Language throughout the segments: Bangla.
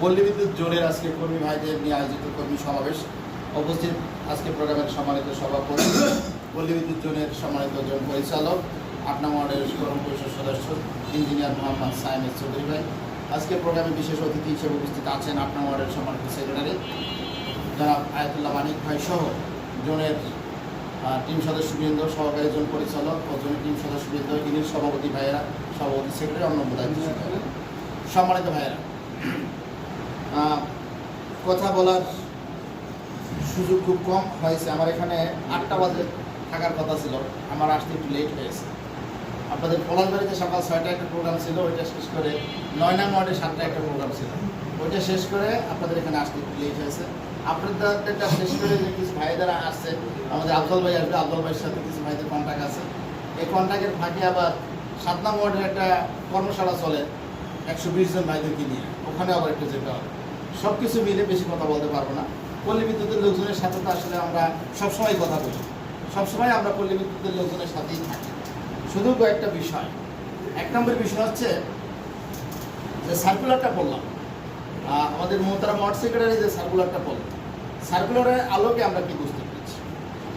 পল্লী বিদ্যুৎ জোনের আজকে কর্মী ভাইদের নিয়ে আয়োজিত কর্মী সমাবেশ। উপস্থিত আজকে প্রোগ্রামের সম্মানিত সভাপতি পল্লী বিদ্যুৎ জোনের সম্মানিত জন পরিচালক আপনা ওয়ার্ডের করম পরিষদ সদস্য, ইঞ্জিনিয়ার মোহাম্মদ সাইমেদ চৌধুরী ভাই। আজকে প্রোগ্রামে বিশেষ অতিথি হিসেবে উপস্থিত আছেন আপনা ওয়ার্ডের সম্মানিত সেক্রেটারি, জনাব আয়াতুল্লাহ মানিক ভাই সহ জোনের টিম সদস্যবৃন্দ, সহকারী জন পরিচালক ও জনের টিম সদস্যবৃন্দ ইউনিট সভাপতি ভাইয়েরা, সভাপতি সেক্রেটারি দায়িত্ব সম্মানিত ভাইয়েরা কথা বলার সুযোগ খুব কম হয়েছে। আমার এখানে আটটা বাজে থাকার কথা ছিল। আমার আসতে একটু লেট হয়েছে আপনাদের পলাশবাড়িতে সকাল ছয়টা একটা প্রোগ্রাম ছিল, ওইটা শেষ করে নয় নং ওয়ার্ডে সাতটা একটা প্রোগ্রাম ছিল। ওইটা শেষ করে আপনাদের এখানে আসতে একটু লেট হয়েছে। আপনাদেরটা শেষ করে যে কিছু ভাইদেরা আসছে, আমাদের আফজল ভাই আসবে, আফজল ভাইয়ের সাথে কিছু ভাইদের কন্ট্যাক্ট আছে। এই কন্ট্যাক্টের ফাঁকে আবার সাত নং ওয়ার্ডের একটা কর্মশালা চলে একশো বিশ জন ভাইদেরকে নিয়ে। ওখানে আবার একটু যেতে হবে। সব কিছু মিলে বেশি কথা বলতে পারব না। পল্লী বিদ্যুতের লোকজনের সাথে তো আসলে আমরা সবসময় কথা বলি। সবসময় আমরা পল্লী বিদ্যুতের লোকজনের সাথেই থাকি। শুধু কয়েকটা বিষয়। এক নম্বর বিষয় হচ্ছে যে সার্কুলারটা পড়লাম আমাদের মোহতারা মঠ সেক্রেটারি যে সার্কুলারটা পড়ল সার্কুলারের আলোকে আমরা কি বুঝতে পেরেছি?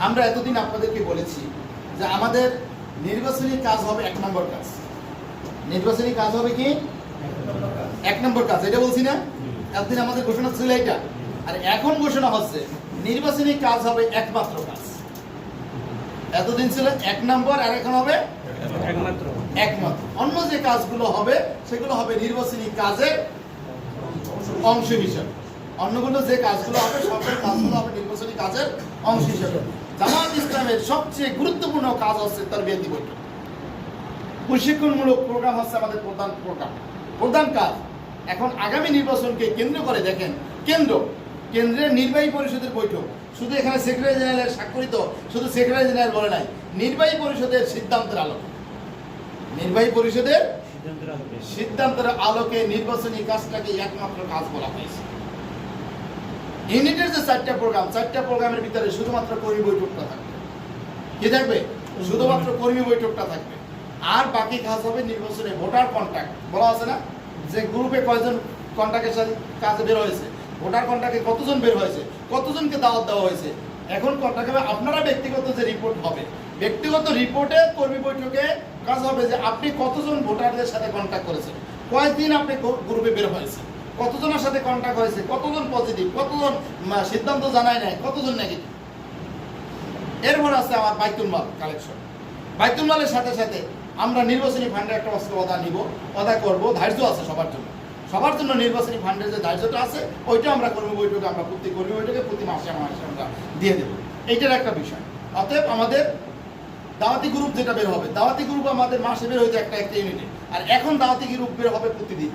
আমরা এতদিন আপনাদেরকে বলেছি যে আমাদের নির্বাচনী কাজ হবে এক নম্বর কাজ। নির্বাচনী কাজ হবে কি? এক নম্বর কাজ। এটা বলছি না? এতদিন আমাদের ঘোষণা ছিল এটা আর এখন ঘোষণা হচ্ছে নির্বাচনী কাজ হবে একমাত্র কাজ। এতদিন ছিল এক নম্বর আর এখন হবে একমাত্র। একমাত্র। অন্য যে কাজগুলো হবে সেগুলো হবে নির্বাচনী কাজের অংশ হিসাবে। অন্যগুলো যে কাজগুলো হবে সরকারি কাজগুলো হবে নির্বাচনী কাজের অংশ হিসেবে। জামাত ইসলামের সবচেয়ে গুরুত্বপূর্ণ কাজ হচ্ছে তার বেদি বৈঠক। প্রশিক্ষণমূলক প্রোগ্রাম হচ্ছে আমাদের প্রধান প্রোগ্রাম। প্রধান কাজ এখন আগামী নির্বাচনকে কেন্দ্র করে দেখেন কেন্দ্র কেন্দ্রের নির্বাহী পরিষদের বৈঠক। শুধু এখানে সেক্রেটারি জেনারেলের স্বাক্ষরিত শুধু সেক্রেটারি জেনারেল বলে নাই নির্বাহী পরিষদের সিদ্ধান্তের আলোকে। নির্বাহী পরিষদের সিদ্ধান্তের আলোকে। সিদ্ধান্তের আলোকে নির্বাচনী কাজটাকে একমাত্র কাজ বলা হয়েছে। ইউনিটের যে চারটা প্রোগ্রাম চারটা প্রোগ্রামের ভিতরে শুধুমাত্র কর্মী বৈঠকটা থাকবে। কি থাকবে? শুধুমাত্র কর্মী বৈঠকটা থাকবে। আর বাকি কাজ হবে নির্বাচনে ভোটার কন্ট্যাক্ট বলা আছে না? যে গ্রুপে কয়জন সাথে কাজে বের হয়েছে, ভোটার কন্ট্যাক্টে কতজন বের হয়েছে, কতজনকে দাওয়াত দেওয়া হয়েছে, এখন কন্ট্যাক্ট হবে, আপনারা ব্যক্তিগত যে রিপোর্ট হবে, ব্যক্তিগত রিপোর্টে কর্মী বৈঠকে কাজ হবে যে আপনি কতজন ভোটারদের সাথে কন্ট্যাক্ট করেছেন কয়েকদিন আপনি গ্রুপে বের হয়েছে কতজনের সাথে কন্ট্যাক্ট হয়েছে, কতজন পজিটিভ কতজন সিদ্ধান্ত জানায় নাই, কতজন নেগেটিভ এরপর আছে আমার বাইতুল মাল কালেকশন বাইতুল মালের সাথে সাথে আমরা নির্বাচনী ফান্ডের একটা অস্ত্র অদা নিব, অদা করব, ধার্য আছে সবার জন্য। সবার জন্য নির্বাচনী ফান্ডের যে ধার্যটা আছে, ওইটা আমরা কর্মী বৈঠকে আমরা প্রতি কর্মী বৈঠকে প্রতি মাসে মাসে আমরা দিয়ে দেবো। এইটার একটা বিষয়। অতএব আমাদের দাওয়াতি গ্রুপ যেটা বের হবে, দাওয়াতি গ্রুপ আমাদের মাসে বের হয়েছে একটা একটা ইউনিটে আর এখন দাওয়াতি গ্রুপ বের হবে প্রতিদিন।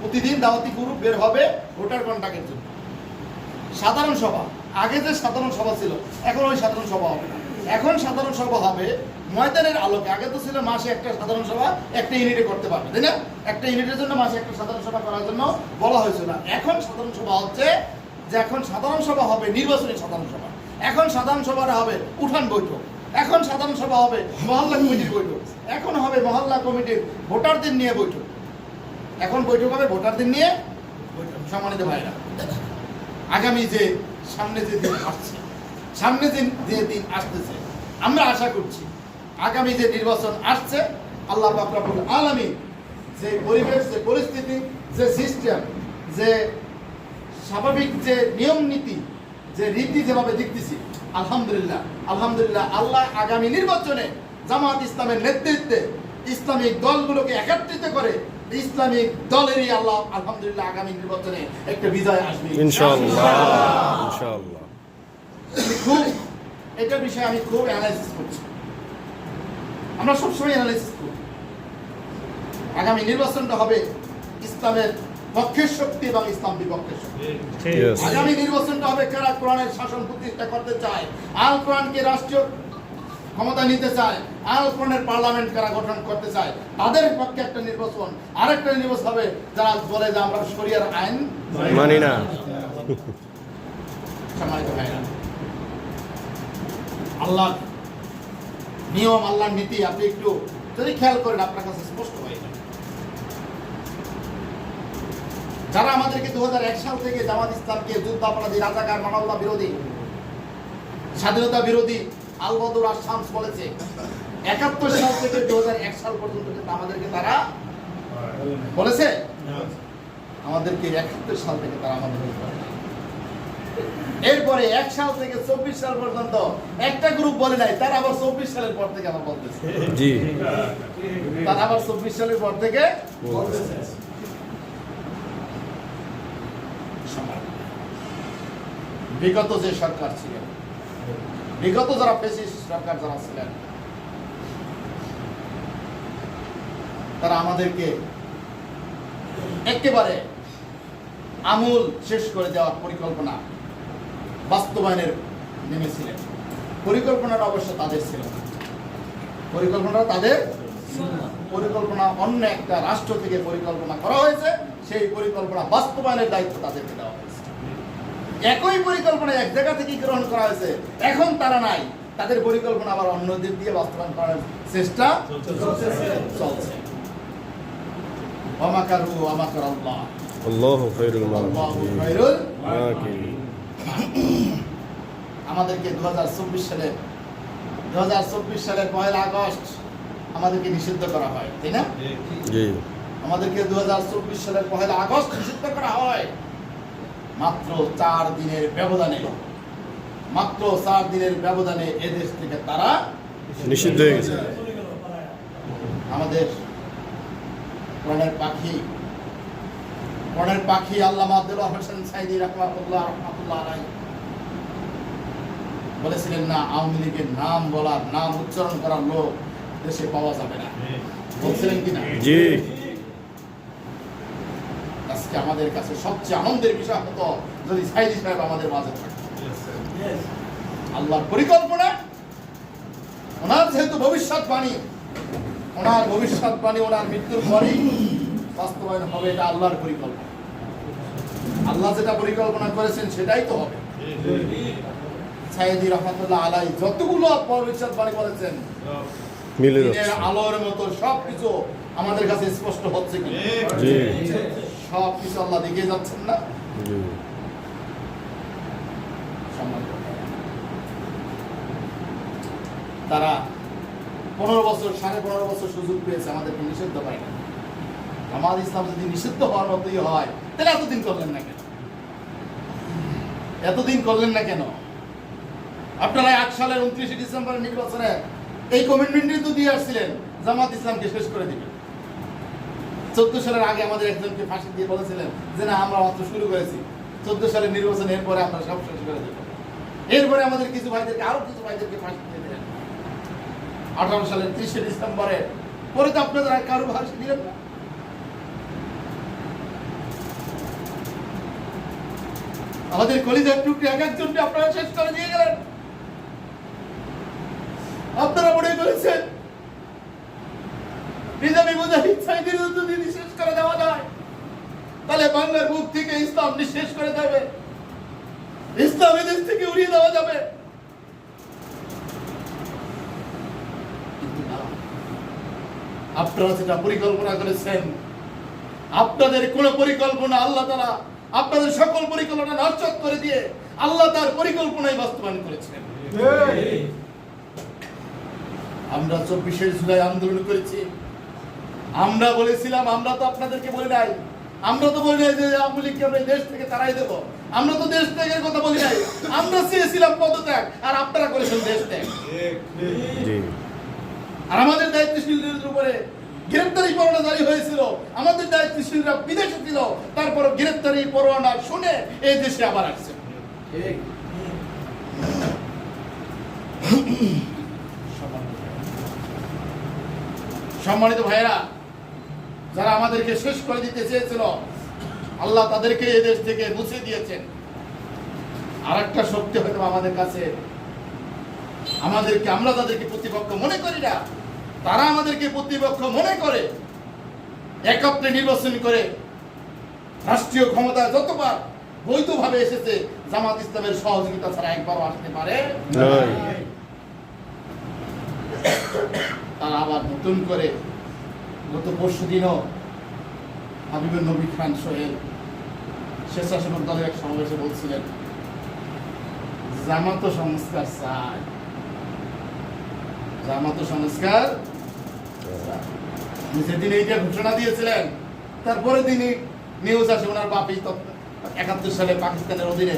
প্রতিদিন দাওয়াতি গ্রুপ বের হবে ভোটার কন্ট্যাক্টের জন্য। সাধারণ সভা। আগে যে সাধারণ সভা ছিল, এখন ওই সাধারণ সভা হবে না। এখন সাধারণ সভা হবে। ময়দানের আলোকে, আগে তো ছিল মাসে একটা সাধারণ সভা, একটা ইউনিটে করতে পারবে, তাই না? একটা ইউনিটের জন্য মাসে একটা সাধারণ সভা করার জন্য বলা হয়েছিল এখন সাধারণ সভা হচ্ছে যে এখন সাধারণ সভা হবে নির্বাচনী সাধারণ সভা। এখন সাধারণ সভাটা হবে উঠান বৈঠক। এখন সাধারণ সভা হবে মহল্লা কমিটির বৈঠক। এখন হবে মহল্লা কমিটির ভোটারদের নিয়ে বৈঠক। এখন বৈঠক হবে ভোটারদের নিয়ে বৈঠক। সম্মানিত ভাইরা আগামী যে সামনে যে দিন আসছে, সামনে যে দিন আসতেছে আমরা আশা করছি আগামী যে নির্বাচন আসছে আল্লাহ বাবুল আলমী যে পরিবেশ যে পরিস্থিতি যে সিস্টেম যে স্বাভাবিক যে নিয়ম নীতি যে রীতি যেভাবে দেখতেছি আলহামদুলিল্লাহ আলহামদুলিল্লাহ আল্লাহ আগামী নির্বাচনে জামাত ইসলামের নেতৃত্বে ইসলামিক দলগুলোকে একত্রিত করে ইসলামিক দলেরই আল্লাহ আলহামদুলিল্লাহ আগামী নির্বাচনে একটা বিজয় আসবে। ইনশাআল্লাহ। ইনশাআল্লাহ। খুব এটা বিষয়ে আমি খুব অ্যানালাইসিস করছি। আমরা সবসময় অ্যানালাইসিস করি। আগামী নির্বাচনটা হবে ইসলামের পক্ষের শক্তি এবং ইসলাম বিপক্ষের শক্তি। আগামী নির্বাচনটা হবে কারা কোরআনের শাসন প্রতিষ্ঠা করতে চায়? আল কোরআনকে রাষ্ট্রীয় ক্ষমতা নিতে চায়? আল কোরআনের পার্লামেন্ট কারা গঠন করতে চায়? তাদের পক্ষে একটা নির্বাচন আরেকটা নির্বাচন হবে যারা বলে যে আমরা শরিয়ার আইন মানি না। সম্মানিত ভাইরা আল্লাহ নিয়ম আল্লাহর নীতি আপনি একটু যদি খেয়াল করেন আপনার কাছে স্পষ্ট হয়ে যাবে যারা আমাদেরকে দু সাল থেকে জামাত ইসলামকে যুদ্ধাপরাধী রাজাকার মানবতা বিরোধী স্বাধীনতা বিরোধী আলবদুর আসামস বলেছে একাত্তর সাল থেকে দু হাজার এক সাল পর্যন্ত কিন্তু আমাদেরকে তারা বলেছে? আমাদেরকে একাত্তর সাল থেকে তারা আমাদের। এরপরে এক সাল থেকে চব্বিশ সাল পর্যন্ত একটা গ্রুপ বলে নাই তারা আবার চব্বিশ সালের পর থেকে আবার বলতেছে। জি। তারা আবার চব্বিশ সালের পর থেকে বলতেছে। বিগত যে সরকার ছিল বিগত যারা ফেসিস সরকার যারা ছিলেন তারা আমাদেরকে একেবারে আমূল শেষ করে দেওয়ার পরিকল্পনা বাস্তবায়নের নেমেছিলেন। পরিকল্পনাটা অবশ্য তাদের ছিল না। পরিকল্পনা তাদের পরিকল্পনা অন্য একটা রাষ্ট্র থেকে পরিকল্পনা করা হয়েছে সেই পরিকল্পনা বাস্তবায়নের দায়িত্ব তাদেরকে দেওয়া হয়েছে। একই পরিকল্পনা এক জায়গা থেকে গ্রহণ করা হয়েছে এখন তারা নাই। তাদের পরিকল্পনা আবার অন্যদের দিয়ে বাস্তবায়ন করার চেষ্টা চলছে। অমাকারু অমাকার আল্লাহ। আল্লাহ খায়রুল মাকিরিন আমাদেরকে দু হাজার চব্বিশ সালে দু হাজার চব্বিশ সালের পয়লা আগস্ট আমাদেরকে নিষিদ্ধ করা হয় তাই না? আমাদেরকে দু হাজার চব্বিশ সালের পয়লা আগস্ট নিষিদ্ধ করা হয়। মাত্র চার দিনের ব্যবধানে মাত্র চার দিনের ব্যবধানে এদেশ থেকে তারা নিষিদ্ধ হয়ে গেছে। আমাদের প্রাণের পাখি প্রাণের পাখি আল্লামা দেলোয়ার হোসেন সাইদি রহমাতুল্লাহ রহমাতুল্লাহ আলাই বলেছিলেন না আওয়ামী লীগের নাম বলার নাম উচ্চারণ করার লোক দেশে পাওয়া যাবে না। বলছিলেন কিনা জি। আজকে আমাদের কাছে সবচেয়ে আনন্দের বিষয় হতো যদি সাইদি সাহেব আমাদের মাঝে থাকতো আল্লাহর পরিকল্পনা ওনার যেহেতু ভবিষ্যৎবাণী ওনার ভবিষ্যৎবাণী ওনার মৃত্যুর পরেই বাস্তবায়ন হবে এটা আল্লাহর পরিকল্পনা। আল্লাহ যেটা পরিকল্পনা করেছেন সেটাই তো হবে। সাইদি রহমতুল্লাহ আলাই যতগুলো ভবিষ্যৎবাণী বলেছেন মিলে যাচ্ছে। আলোর মতো সবকিছু আমাদের কাছে স্পষ্ট হচ্ছে কি জি। সব কিছু আল্লাহ দেখিয়ে যাচ্ছেন না। তারা পনেরো বছর সাড়ে পনেরো বছর সুযোগ পেয়েছে আমাদেরকে নিষিদ্ধ করে না আমাদের ইসলাম যদি নিষিদ্ধ হওয়ার মতোই হয় তাহলে এতদিন করলেন না কেন? এতদিন করলেন না কেন? আপনারা আট সালের উনত্রিশে ডিসেম্বরের নির্বাচনে এই কমিটমেন্টই তো দিয়ে আসছিলেন, জামাত ইসলামকে শেষ করে দিবেন। চোদ্দ সালের আগে আমাদের একজনকে ফাঁসি দিয়ে বলেছিলেন যে, না, আমরা মাত্র শুরু করেছি। চোদ্দ সালের নির্বাচন এরপরে আমরা সব শেষ করে দেবো। এরপরে আমাদের কিছু ভাইদেরকে, আরও কিছু ভাইদেরকে ফাঁসি দিয়ে দিলেন। আঠারো সালের ত্রিশে ডিসেম্বরে, পরে তো আপনাদের আর কারও ফাঁসি দিলেন না। আমাদের কলিজার টুকরি এক একজনকে আপনারা শেষ করে দিয়ে গেলেন। আপনারা মনে করেছেন? নিজামী মুজাহিদ যদি নিঃশেষ করে দেওয়া যায়, তাহলে বাংলার থেকে ইসলাম নিঃশেষ করে দেবে। ইসলাম এদেশ থেকে উড়িয়ে দেওয়া যাবে। আপনারা যেটা পরিকল্পনা করেছেন, আপনাদের কোন পরিকল্পনা আল্লাহ তারা আপনাদের সকল পরিকল্পনা নষ্ট করে দিয়ে আল্লাহ তার পরিকল্পনাই বাস্তবায়ন করেছেন আমরা চব্বিশে জুলাই আন্দোলন করেছি। আমরা বলেছিলাম আমরা তো আপনাদেরকে বলি নাই। আমরা তো বলি নাই যে আওয়ামী লীগকে আমরা দেশ থেকে তারাই দেবো। আমরা তো দেশ ত্যাগের কথা বলি নাই। আমরা চেয়েছিলাম পদত্যাগ আর আপনারা করেছেন দেশ ত্যাগ। আর আমাদের দায়িত্বশীলদের উপরে। গ্রেপ্তারি পরোয়ানা জারি হয়েছিল। আমাদের দায়িত্বশীলরা বিদেশে ছিল। তারপর গ্রেপ্তারি পরোয়ানা শুনে এই দেশে আবার আসছে। সম্মানিত ভাইয়েরা, যারা আমাদেরকে শেষ করে দিতে চেয়েছিল, আল্লাহ তাদেরকে এই দেশ থেকে মুছে দিয়েছেন। আর একটা শক্তি হয়তো আমাদের কাছে। আমাদেরকে, আমরা তাদেরকে প্রতিপক্ষ মনে করি না তারা আমাদেরকে প্রতিপক্ষ মনে করে একত্রে নির্বাচন করে রাষ্ট্রীয় ক্ষমতা যতবার বৈধভাবে এসেছে জামাত ইসলামের সহযোগিতা ছাড়া একবারও আসতে পারে তারা আবার নতুন করে গত পরশু দিনও হাবিবুর নবী খান সোহেল স্বেচ্ছাসেবক দলের এক সমাবেশে বলছিলেন জামাত সংস্কার চাই। জামাত সংস্কার যেদিন এইটা ঘোষণা দিয়েছিলেন তারপরে তিনি নিউজ আসে ওনার বাপি একাত্তর সালে পাকিস্তানের অধীনে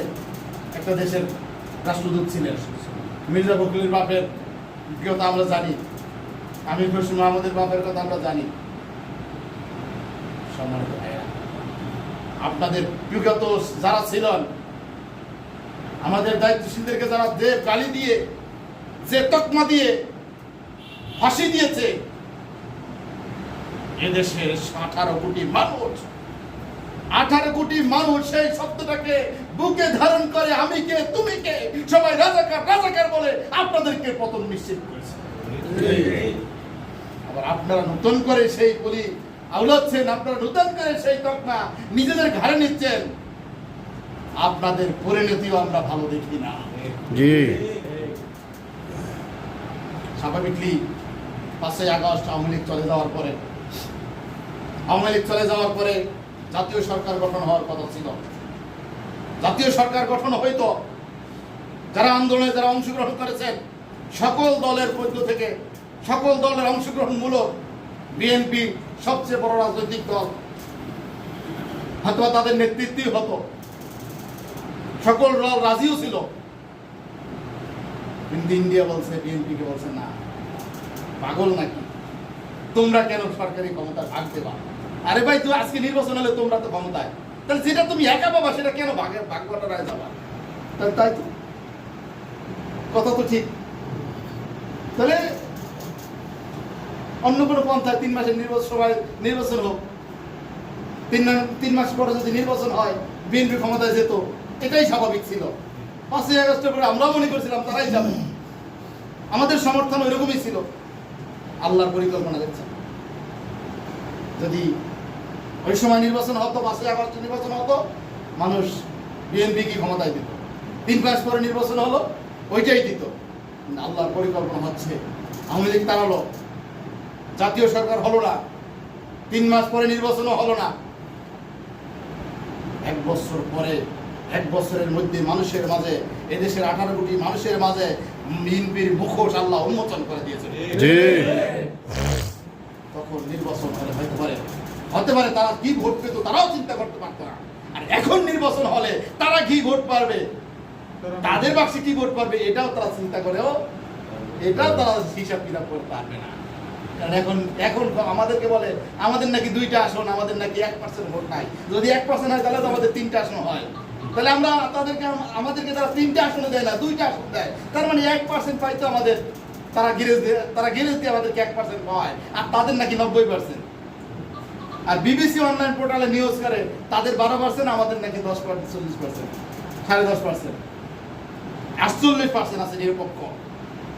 একটা দেশের রাষ্ট্রদূত ছিলেন। মির্জা ফখরুলের বাপের কথা আমরা জানি। আমির খুশি মাহমুদের বাপের কথা আমরা জানি। সম্মানিত আপনাদের বিগত যারা ছিলেন, আমাদের দায়িত্বশীলদেরকে যারা দেব গালি দিয়ে, যে তকমা দিয়ে, ফাঁসি দিয়েছে এদেশের আঠারো কোটি মানুষ। আঠারো কোটি মানুষ সেই শব্দটাকে বুকে ধারণ করে আমি কে তুমি কে? সবাই রাজাকার রাজাকার বলে আপনাদেরকে পতন নিশ্চিত করেছে। আবার আপনারা নতুন করে সেই বলি আউলাচ্ছেন আপনারা নতুন করে সেই তকমা নিজেদের ঘাড়ে নিচ্ছেন। আপনাদের পরিণতিও আমরা ভালো দেখি না। জি। স্বাভাবিকলি পাঁচই আগস্ট আওয়ামী লীগ চলে যাওয়ার পরে আওয়ামী লীগ চলে যাওয়ার পরে জাতীয় সরকার গঠন হওয়ার কথা ছিল। জাতীয় সরকার গঠন হইতো যারা আন্দোলনে যারা অংশগ্রহণ করেছেন, সকল দলের মধ্য থেকে, সকল দলের অংশগ্রহণমূলক বিএনপি সবচেয়ে বড় রাজনৈতিক দল হয়তো তাদের নেতৃত্বই হতো। সকল দল রাজিও ছিল। কিন্তু ইন্ডিয়া বলছে বিএনপি কে বলছে, না, পাগল নাকি? তোমরা কেন সরকারি ক্ষমতা ভাগ দেবা? আরে ভাই তুই আজকে নির্বাচন হলে তোমরা তো ক্ষমতায়। তাহলে যেটা তুমি একা পাবা, সেটা কেন ভাগে ভাগ বাটোয়ারায় যাবা? তাহলে তাই তো। কথা তো ঠিক। তাহলে অন্য কোনো পন্থায় তিন মাসের নির্বাচন সভায় নির্বাচন হোক। তিন তিন মাস পরে যদি নির্বাচন হয়, বিএনপি ক্ষমতায় যেত, এটাই স্বাভাবিক ছিল। পাঁচই আগস্টের পরে আমরাও মনে করছিলাম, তারাই যাবে। আমাদের সমর্থন ওইরকমই ছিল। আল্লাহর পরিকল্পনা দেখছেন। যদি ওই সময় নির্বাচন হতো পাঁচই আগস্ট নির্বাচন হতো মানুষ বিএনপি কি ক্ষমতায় দিত? তিন মাস পরে নির্বাচন হলো ওইটাই দিত। আল্লাহর পরিকল্পনা হচ্ছে আওয়ামী লীগ তাড়ালো। জাতীয় সরকার হলো না তিন মাস পরে নির্বাচনও হলো না। এক বছর পরে এক বছরের মধ্যে মানুষের মাঝে এদেশের আঠারো কোটি মানুষের মাঝে বিএনপির মুখোশ আল্লাহ উন্মোচন করে দিয়েছে তখন নির্বাচন হলে হতে পারে। হতে পারে তারা কি ভোট পেত, তারাও চিন্তা করতে পারতো না। আর এখন নির্বাচন হলে তারা কি ভোট পারবে? তাদের বাক্সে কি ভোট পারবে, এটাও তারা চিন্তা করেও, এটাও তারা হিসাব কিতাব করতে পারবে না। কারণ এখন এখন আমাদেরকে বলে, আমাদের নাকি দুইটা আসন, আমাদের নাকি এক পার্সেন্ট ভোট নাই। যদি এক পার্সেন্ট হয় তাহলে তো আমাদের তিনটা আসন হয়। তাহলে আমরা তাদেরকে, আমাদেরকে তারা তিনটা আসনে দেয় না, দুইটা আসন দেয়। তার মানে এক পার্সেন্ট পাইতো আমাদের, তারা গিরেজ তারা গিরেজ দিয়ে আমাদেরকে এক পার্সেন্ট পাওয়ায় আর তাদের নাকি নব্বই পার্সেন্ট আর বিবিসি অনলাইন পোর্টালে নিউজ করে, তাদের বারো পার্সেন্ট আমাদের নাকি দশ পার্সেন্ট চল্লিশ পার্সেন্ট সাড়ে দশ পার্সেন্ট আটচল্লিশ পার্সেন্ট আছে নিরপেক্ষ।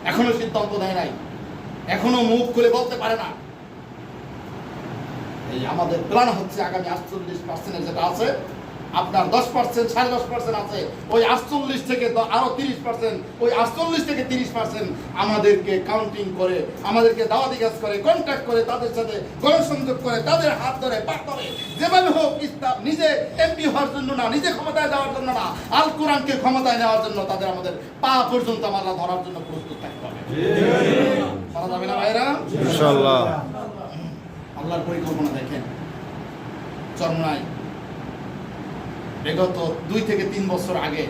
এখনও সিদ্ধান্ত দেয় নাই। এখনও মুখ খুলে বলতে পারে না। এই আমাদের প্ল্যান হচ্ছে আগামী আটচল্লিশ পার্সেন্টের যেটা আছে আপনার দশ পার্সেন্ট সাড়ে দশ পার্সেন্ট আছে ওই আটচল্লিশ থেকে আরও তিরিশ পার্সেন্ট ওই আটচল্লিশ থেকে তিরিশ পার্সেন্ট আমাদেরকে কাউন্টিং করে আমাদেরকে দাওয়াতি কাজ করে কন্ট্যাক্ট করে তাদের সাথে গণসংযোগ করে তাদের হাত ধরে পা ধরে যেভাবে হোক ইসলাম নিজে এমপি হওয়ার জন্য না নিজে ক্ষমতায় যাওয়ার জন্য না আল কোরআনকে ক্ষমতায় নেওয়ার জন্য তাদের আমাদের পা পর্যন্ত আমরা ধরার জন্য প্রস্তুত থাকতে হবে। করা যাবে না ভাইরা আল্লাহর পরিকল্পনা দেখেন। চরমনায় বিগত দুই থেকে তিন বছর আগে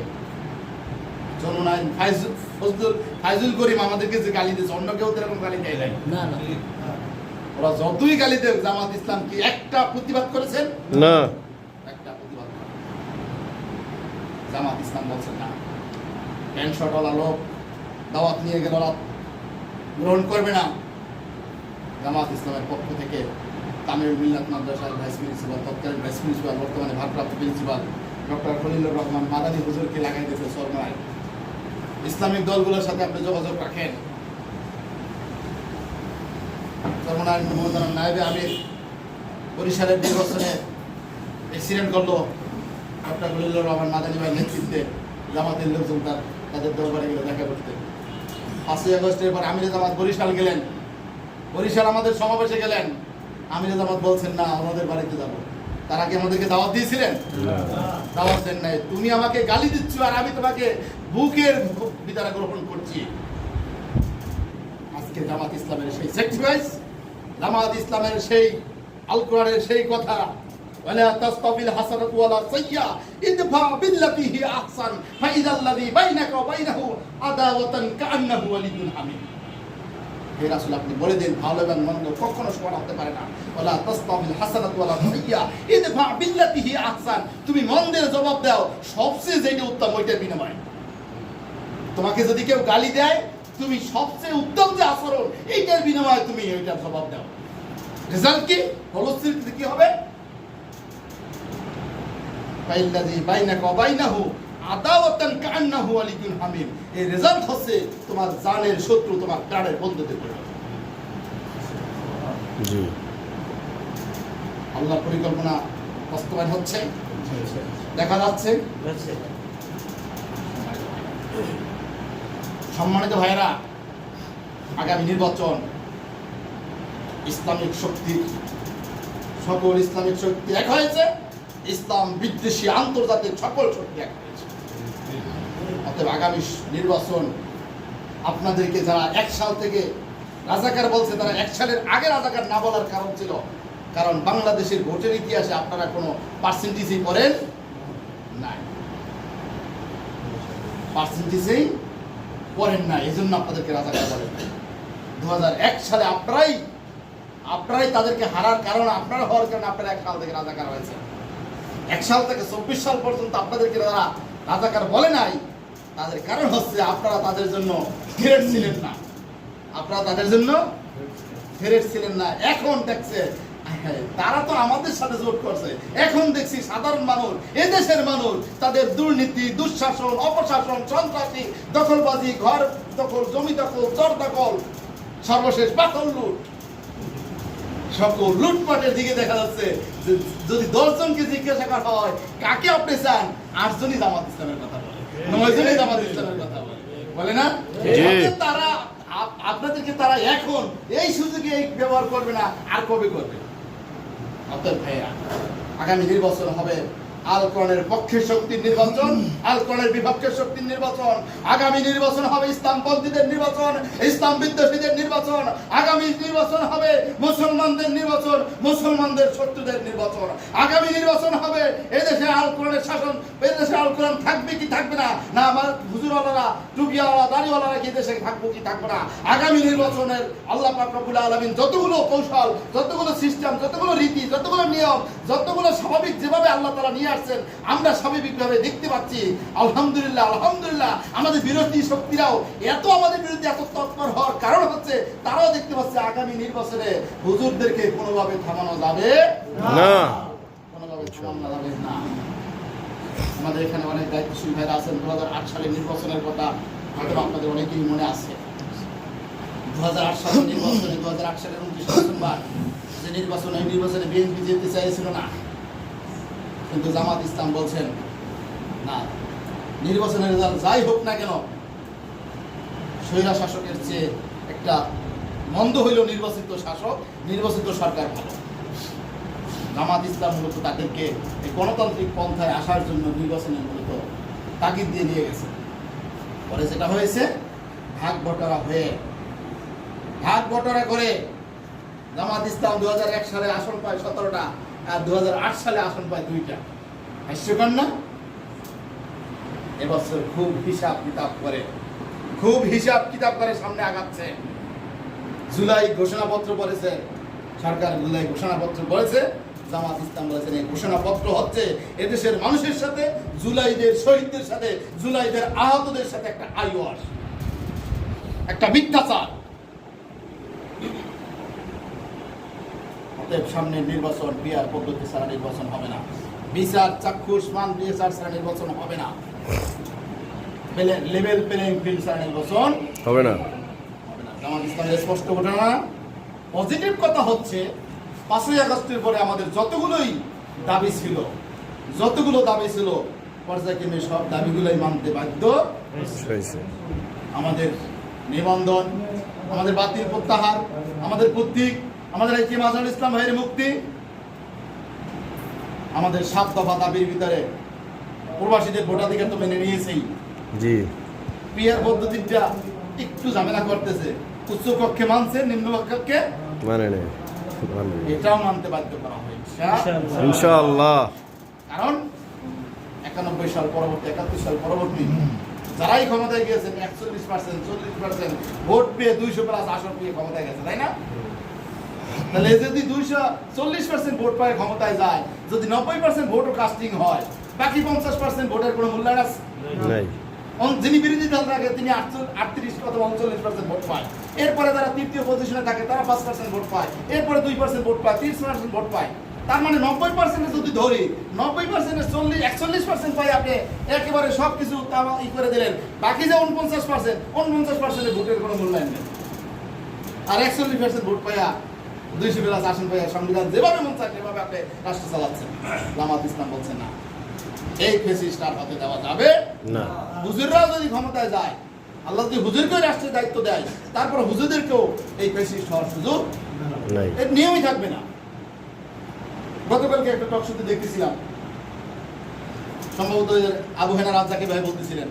চরমনায় ফাইজুল ফজলুল ফাইজুল করিম আমাদেরকে যে গালি দিয়েছে অন্য কেউ এরকম গালি দেয় নাই? না না। ওরা যতই গালি দেয় জামাত ইসলাম কি একটা প্রতিবাদ করেছেন? না। একটা প্রতিবাদ জামাত ইসলাম বলছেন না। প্যান্ট শর্টওয়ালা লোক দাওয়াত নিয়ে গেল ওরা গ্রহণ করবে না। জামাত ইসলামের পক্ষ থেকে তামিল মিল্লাত মাদ্রাসার ভাইস প্রিন্সিপাল তৎকালীন ভাইস প্রিন্সিপাল বর্তমানে ভারপ্রাপ্ত প্রিন্সিপাল ডক্টর খলিলুর রহমান, মাদানী হুজুরকে লাগাই দিয়েছে সরমায় ইসলামিক দলগুলোর সাথে আপনি যোগাযোগ রাখেন। নায়েবে আমির বরিশালের নির্বাচনে এক্সিডেন্ট করল। ডক্টর খলিলুর রহমান মাদানী ভাইয়ের নেতৃত্বে জামাতের লোকজন তার তাদের দরবারে গেলে দেখা করতে। পাঁচই আগস্টের পর আমিরে জামাত বরিশাল গেলেন। বরিশাল আমাদের সমাবেশে গেলেন। আমিরে জামাত বলছেন, না, আমাদের বাড়িতে যাব। তারা কি আমাদেরকে দাওয়াত দিয়েছিলেন না দাওয়াত দেন নাই তুমি আমাকে গালি দিচ্ছ আর আমি তোমাকে বুকের বিদারা গ্রহণ করছি আজকে জামাত ইসলামের সেই স্যাক্রিফাইস জামাত ইসলামের সেই আল কোরআনের সেই কথা ولا تستوي الحسنة ولا السيئة ادفع بالتي هي أحسن فإذا الذي بينك وبينه عداوة كأنه ولي حميم হে রাসূল, আপনি বলে দিন, ভালো এবং মন্দ কখনো সমান হতে পারে না। ওয়ালা তাসতাবিল হাসানাতু ওয়ালা সাইয়্যা ইদফা বিল্লাতি হি আহসান। তুমি মন্দের জবাব দাও, সবচেয়ে যেটা উত্তম ওইটার বিনিময়। তোমাকে যদি কেউ গালি দেয়, তুমি সবচেয়ে উত্তম যে আচরণ, এইটার বিনিময়ে তুমি ওইটার জবাব দাও। রেজাল্ট কি? ফলশ্রুতিতে কি হবে? ফাইল্লাযী বাইনাকা বাইনাহু। আদাওয়াতান কান্নাহু ওয়ালিয়ুন হামিম। এই রেজাল্ট হচ্ছে তোমার জানের শত্রু তোমার প্রাণের বন্ধুতে পরিণত জি। আল্লাহর পরিকল্পনা বাস্তবায়ন হচ্ছে? দেখা যাচ্ছে? সম্মানিত ভাইয়েরা আগামী নির্বাচন ইসলামিক শক্তি সকল ইসলামিক শক্তি এক হয়েছে। ইসলাম বিদ্বেষী আন্তর্জাতিক সকল শক্তি এক হয়েছে। অতএব আগামী নির্বাচন আপনাদেরকে যারা এক সাল থেকে রাজাকার বলছে, তারা এক সালের আগে রাজাকার না বলার কারণ ছিল। কারণ বাংলাদেশের ভোটের ইতিহাসে আপনারা কোনো পার্সেন্টেজই করেন নাই। পার্সেন্টেজেই করেন না এই জন্য আপনাদেরকে রাজাকার বলেন দু হাজার এক সালে আপনারাই আপনারাই তাদেরকে হারার কারণ, আপনারা হওয়ার কারণে আপনারা এক সাল থেকে রাজাকার হয়েছে এক সাল থেকে চব্বিশ সাল পর্যন্ত আপনাদেরকে তারা রাজাকার বলে নাই তাদের কারণ হচ্ছে আপনারা তাদের জন্য ফেরত ছিলেন না। আপনারা তাদের জন্য ফেরত ছিলেন না। এখন দেখছে তারা তো আমাদের সাথে জোট করছে। এখন দেখছি সাধারণ মানুষ, এদেশের মানুষ, তাদের দুর্নীতি, দুঃশাসন, অপশাসন, সন্ত্রাসী, দখলবাজি, ঘর দখল, জমি দখল, চর দখল, সর্বশেষ পাথর লুট। সকল লুটপাটের দিকে দেখা যাচ্ছে যদি দশজনকে জিজ্ঞাসা করা হয়, কাকে আপনি চান? আটজনই জামাত ইসলামের কথা নয়জনই জামাত ইসলামের কথা বলে। বলে না? তারা আপ- আপনাদেরকে তারা এখন এই সুযোগে এই ব্যবহার করবে না আর কবে করবে? আপনার ভাইয়া আগামী নির্বাচন হবে আল কোরআনের পক্ষের শক্তির নির্বাচন আল কোরআনের বিপক্ষের শক্তির নির্বাচন। আগামী নির্বাচন হবে ইসলামপন্থীদের নির্বাচন, ইসলাম বিদ্বেষীদের নির্বাচন। আগামী নির্বাচন হবে মুসলমানদের নির্বাচন, মুসলমানদের শত্রুদের নির্বাচন। আগামী নির্বাচন হবে এদেশে আল কোরআনের শাসন, এদেশে আল কোরআন থাকবে কি থাকবে না? না, আমার হুজুরওয়ালারা, টুপিওয়ালা, দাড়িওয়ালারা কি দেশে থাকব কি থাকবে না? আগামী নির্বাচনের আল্লাহ পাক রব্বুল আলামিন যতগুলো কৌশল, যতগুলো সিস্টেম যতগুলো রীতি, যতগুলো নিয়ম, যতগুলো স্বাভাবিক যেভাবে আল্লাহ তারা নিয়ে আসছেন আমরা স্বাভাবিকভাবে দেখতে পাচ্ছি। আলহামদুলিল্লাহ আলহামদুলিল্লাহ। আমাদের বিরোধী শক্তিরাও এত আমাদের বিরুদ্ধে এত তৎপর হওয়ার কারণ হচ্ছে তারাও দেখতে পাচ্ছে আগামী নির্বাচনে হুজুরদেরকে কোনোভাবে থামানো যাবে না। কোনোভাবে থামানো যাবে না। আমাদের এখানে অনেক দায়িত্বশীল ভাইরা আছেন। দু সালের নির্বাচনের কথা হয়তো আপনাদের অনেকেই মনে আছে। দু হাজার আট সালের নির্বাচনে দু সালের উনত্রিশ ডিসেম্বর যে নির্বাচন এই নির্বাচনে বিএনপি যেতে চাইছিল না। কিন্তু জামাত ইসলাম বলছেন, না, নির্বাচনের রেজাল্ট যাই হোক না কেন স্বৈরা শাসকের চেয়ে একটা মন্দ হইল নির্বাচিত শাসক, নির্বাচিত সরকার ভালো। জামাত ইসলাম মূলত তাদেরকে এই গণতান্ত্রিক পন্থায় আসার জন্য নির্বাচনে মূলত তাগিদ দিয়ে দিয়ে গেছে। পরে যেটা হয়েছে, ভাগ বটরা হয়ে, ভাগ বটরা করে জামাত ইসলাম দু হাজার এক সালে আসন পায় সতেরোটা। আর সালে আসন পায় দুইটা। হাস্যকর না এবছর খুব হিসাব কিতাব করে, খুব হিসাব কিতাব করে সামনে আগাচ্ছে। জুলাই ঘোষণাপত্র সরকার জুলাই ঘোষণাপত্র পড়েছে, জামাত ইসলাম বলেছেন এই ঘোষণাপত্র হচ্ছে এদেশের মানুষের সাথে, জুলাইদের শহীদদের সাথে, জুলাইদের আহতদের সাথে একটা আইওয়াস, একটা মিথ্যাচার। সামনে নির্বাচন বিয়ার পদ্ধতি ছাড়া নির্বাচন হবে না। বিচার চাক্ষুষ মান বিচার ছাড়া নির্বাচন হবে না। লেভেল প্লেইং ফিল্ড ছাড়া নির্বাচন হবে না। জামাত ইসলামের স্পষ্ট ঘটনা। পজিটিভ কথা হচ্ছে পাঁচই আগস্টের পরে আমাদের যতগুলোই দাবি ছিল যতগুলো দাবি ছিল পর্যায়ক্রমে সব দাবিগুলোই মানতে বাধ্য আমাদের নিবন্ধন আমাদের বাতিল প্রত্যাহার আমাদের প্রতীক আমাদের এই মাজার ইসলাম ভাইয়ের মুক্তি আমাদের সাত দফা দাবির ভিতরে প্রবাসীদের ভোটাধিকার তো মেনে নিয়েছেই। জি। পিয়ার পদ্ধতিটা একটু ঝামেলা করতেছে। উচ্চ কক্ষে মানছে নিম্ন কক্ষে মানে মানে নেই। এটাও মানতে বাধ্য করা হয়েছে। ইনশাআল্লাহ। কারণ একানব্বই সাল পরবর্তী একাত্তর সাল পরবর্তী যারাই ক্ষমতায় গিয়েছেন একচল্লিশ পার্সেন্ট চল্লিশ পার্সেন্ট ভোট পেয়ে দুইশো প্লাস আসন পেয়ে ক্ষমতায় গেছে তাই না? তাহলে যদি দুইশো চল্লিশ পার্সেন্ট ভোট পায় ক্ষমতায় যায় যদি নব্বই পার্সেন্ট ভোটও কাস্টিং হয় বাকি পঞ্চাশ পার্সেন্ট ভোটের কোনো মূল্যায়ন আছে? যিনি বিরোধী দল থাকে তিনি আটত্রিশ অথবা উনচল্লিশ পার্সেন্ট ভোট পায়। এরপরে যারা তৃতীয় পজিশনে থাকে তারা পাঁচ পার্সেন্ট ভোট পায়। এরপরে দুই পার্সেন্ট ভোট পায় তিরিশ পার্সেন্ট ভোট পায়। তার মানে নব্বই পার্সেন্টে যদি ধরি নব্বই পার্সেন্টের চল্লিশ একচল্লিশ পার্সেন্ট পাই আপনি একেবারে সব কিছু ই করে দিলেন। বাকি যে উনপঞ্চাশ পার্সেন্ট উনপঞ্চাশ পার্সেন্টের ভোটের কোনো মূল্যায়ন নেই। আর একচল্লিশ পার্সেন্ট ভোট পাইয়া দুইশো আসন পাইয়া সংবিধান যেভাবে মন চায় সেভাবে আপনি রাষ্ট্র চালাচ্ছেন। জামাত ইসলাম বলছে না। এই ফেসিস্ট আর হতে দেওয়া যাবে না। হুজুররাও যদি ক্ষমতায় যায় আল্লাহ যদি হুজুরকেও রাষ্ট্রের দায়িত্ব দেয় তারপর হুজুরদেরকেও এই পেশিস্ট হওয়ার সুযোগ এর নিয়মই থাকবে না। গতকালকে একটা টক শোতে দেখতেছিলাম সম্ভবত আবু হেনা রাজ্জাকে ভাই বলতেছিলেন